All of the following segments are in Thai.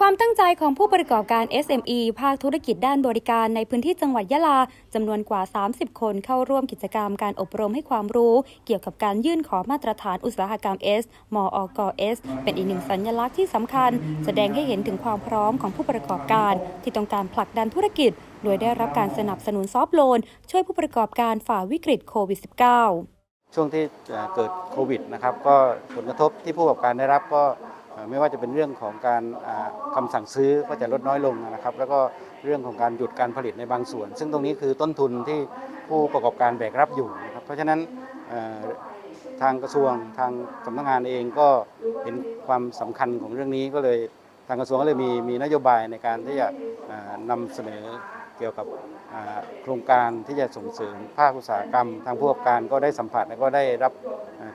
ความตั้งใจของผู้ประกอบการ SME ภาคธุรกิจด้านบริการในพื้นที่จังหวัดยะลาจำนวนกว่า 30 คนเข้าร่วมกิจกรรมการอบรมให้ความรู้ เกี่ยวกับการยื่นขอมาตรฐานอุตสาหกรรม S มอกสเป็นอีกหนึ่งสัญลักษณ์ที่สำคัญ แสดงให้เห็นถึงความพร้อมของผู้ประกอบการ ที่ต้องการผลักดันธุรกิจ โดยได้รับการสนับสนุนซอฟโลน ช่วยผู้ประกอบการฝ่าวิกฤตโควิด -19 ช่วงที่เกิดโควิดนะครับก็ผลกระทบที่ผู้ประกอบการได้รับก็ ไม่ว่าจะเป็นเรื่องของการอ่าคำสั่งซื้อก็จะลดน้อยลงนะครับ แล้วก็เรื่องของการหยุดการผลิตในบางส่วน ซึ่งตรงนี้คือต้นทุนที่ผู้ประกอบการแบกรับอยู่นะครับเพราะฉะนั้นทางกระทรวงทางสำนักงานเองก็เห็นความสำคัญของเรื่องนี้ก็เลยทางกระทรวงก็เลยมีมีนโยบายในการที่จะอ่านำเสนอเกี่ยวกับโครงการที่จะส่งเสริมภาคอุตสาหกรรม ทางผู้ประกอบการก็ได้สัมผัสและก็ได้รับ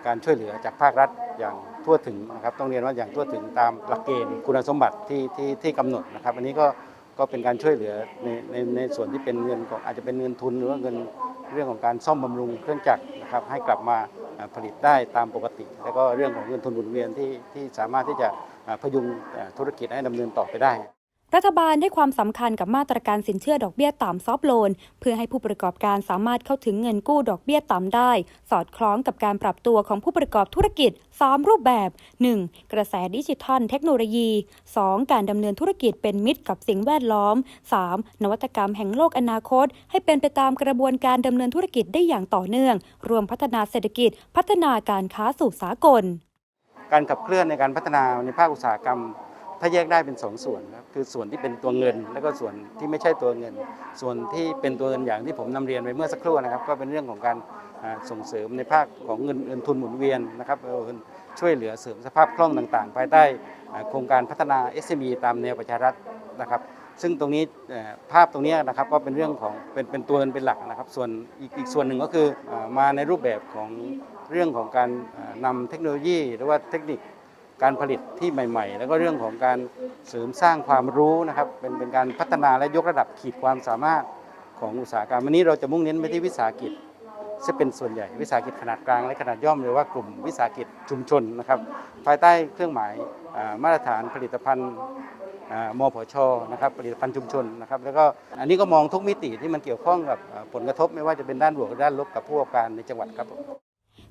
การช่วยเหลือจากภาครัฐอย่าง ทั่วถึงนะครับต้องเรียนว่าอย่างทั่วถึงตามหลักเกณฑ์คุณสมบัติที่ที่ที่กำหนดนะครับ อันนี้ก็ก็เป็นการช่วยเหลือในในในส่วนที่เป็นเงินของอาจจะเป็นเงินทุนหรือว่าเงินเรื่องของการซ่อมบำรุงเครื่องจักรนะครับให้กลับมาผลิตได้ตามปกติ แล้วก็เรื่องของเงินทุนหมุนเวียนที่ที่สามารถที่จะพยุงธุรกิจให้ดำเนินต่อไปได้ รัฐบาลให้ความสำคัญกับมาตรการสินเชื่อดอกเบี้ยต่ำซอฟโลน เพื่อให้ผู้ประกอบการสามารถเข้าถึงเงินกู้ดอกเบี้ยต่ำได้ สอดคล้องกับการปรับตัวของผู้ประกอบธุรกิจ 3 รูปแบบ 1. กระแสดิจิทัลเทคโนโลยี 2. การดำเนินธุรกิจเป็นมิตรกับสิ่งแวดล้อม 3. นวัตกรรมแห่งโลกอนาคต ให้เป็นไปตามกระบวนการดำเนินธุรกิจได้อย่างต่อเนื่อง รวมพัฒนาเศรษฐกิจ พัฒนาการค้าสู่สากล การขับเคลื่อนในการพัฒนาในภาคอุตสาหกรรม ถ้าแยกได้เป็นสองส่วนครับคือส่วนที่เป็นตัวเงิน แล้วก็ส่วนที่ไม่ใช่ตัวเงิน ส่วนที่เป็นตัวเงินอย่างที่ผมนำเรียนไปเมื่อสักครู่นะครับ ก็เป็นเรื่องของการส่งเสริมในภาคของเงินเงินทุนหมุนเวียนนะครับเออช่วยเหลือเสริมสภาพคล่องต่างๆ ภายใต้โครงการพัฒนา SME ตามแนวประชารัฐนะครับซึ่งตรงนี้ภาพตรงนี้นะครับก็เป็นเรื่องของเป็นเป็นตัวเงินเป็นหลักนะครับ ส่วนอีกอีกส่วนหนึ่งก็คือมาในรูปแบบของเรื่องของการอ่านำเทคโนโลยี หรือว่าเทคนิค การผลิตที่ใหม่ ๆ แล้วก็เรื่องของการเสริมสร้างความรู้นะครับ เป็นเป็นการพัฒนาและยกระดับขีดความสามารถของอุตสาหกรรมวันนี้เราจะมุ่งเน้นไปที่วิสาหกิจซึ่งเป็นส่วนใหญ่วิสาหกิจขนาดกลางและขนาดย่อมหรือว่ากลุ่มวิสาหกิจชุมชนนะครับภายใต้เครื่องหมายมาตรฐานผลิตภัณฑ์อ่ามผชนะครับผลิตภัณฑ์ชุมชนนะครับแล้วก็อันนี้ก็มองทุกมิติที่มันเกี่ยวข้องกับผลกระทบไม่ว่าจะเป็นด้านบวกด้านลบกับผู้ประกอบการในจังหวัดครับ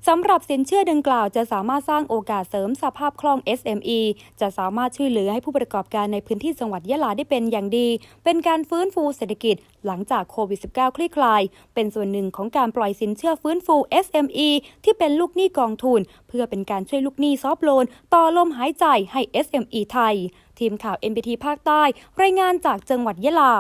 สำหรับสินเชื่อดังกล่าวจะสามารถสร้างโอกาสเสริมสภาพคล่อง SME จะสามารถช่วยเหลือให้ผู้ประกอบการในพื้นที่จังหวัดยะลาได้เป็นอย่างดี เป็นการฟื้นฟูเศรษฐกิจหลังจากโควิด -19 คลี่คลาย เป็นส่วนหนึ่งของการปล่อยสินเชื่อฟื้นฟู SME ที่เป็นลูกหนี้กองทุน เพื่อเป็นการช่วยลูกหนี้ซอฟโลน ต่อลมหายใจให้ SME ไทย ทีมข่าว NBT ภาคใต้ รายงานจากจังหวัดยะลา